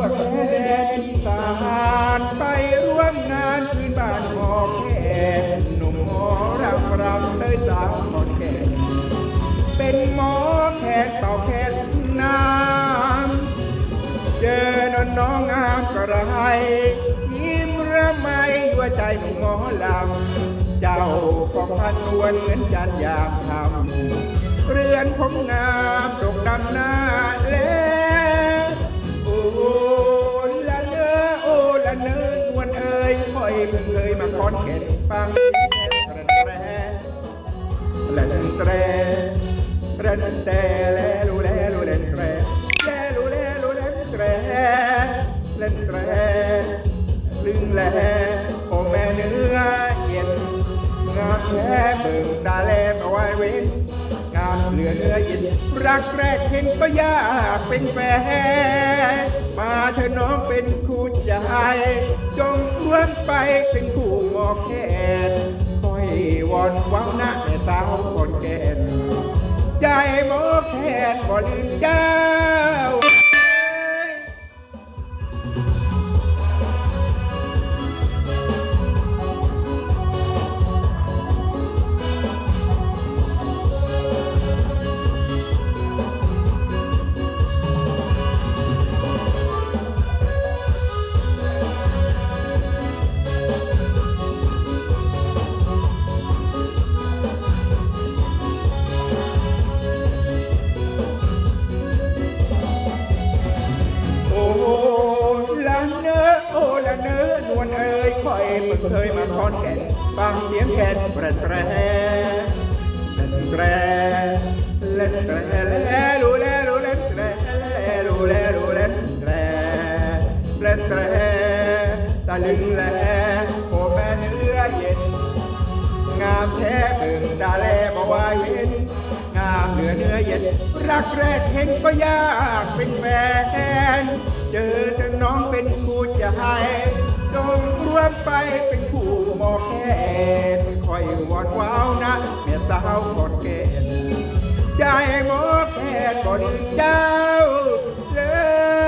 ไปทั่วแผ่นแดนอีสานไปร่วมงานพื้นบ้านหอแคนหนุ่มหมอรำรำเลยสาวขอนแก่นเป็นหมอแขกเป่าแขกน้ำเจอนนน้องงามกระไรยิ้มระไมหัวใจหนุ่มหมอลำเจ้าก็พันนวลเหมือนจันยามทำเรือนผมงามดกดำหน้าแล อนแก่นฟังกระแตรกระแตรกระแตแลลูแลลูแลแตรแลลูแลลูแลแตรแลแตรลึงแลโอ้แม่เนื้อเย็นงามแท้เบิ่งตาแลมเอาไว้เว้นงามเหลือเนื้อเย็นรักแรกเห็นก็ยากเป็นแฟนมาเธอน้องเป็นคู่ใจจง วนไปเป็นคู่หมอกแก่นคอยวอนวังหนะแต่สาวคนแก่นใจหมอแคนบ่ลืมเจ้า โอ้ละเนื้อนวลเอ่ยคอยเพิ่งเคยมาคอนแก่นฟังเสียงแคนแตรแตรแตรแตรแตรแลลูแลลูแลแตรแลลูแลลูแลแตรแตรแตรตะลึงแลโอ้แม่เนื้อเย็นงามแท้เบิ่งตาแลบ่ว่าเว้นามเหนือเนื้อเย็น รักแรกเห็นก็ยากเป็นแฟน เจอจะน้องเป็นคู่ใจจงรวมไปเป็นคู่หมอแคนคอยวอนว้าวนะแม่สาวกอดแกนใจหมอแคนก่อนเจ้าเล่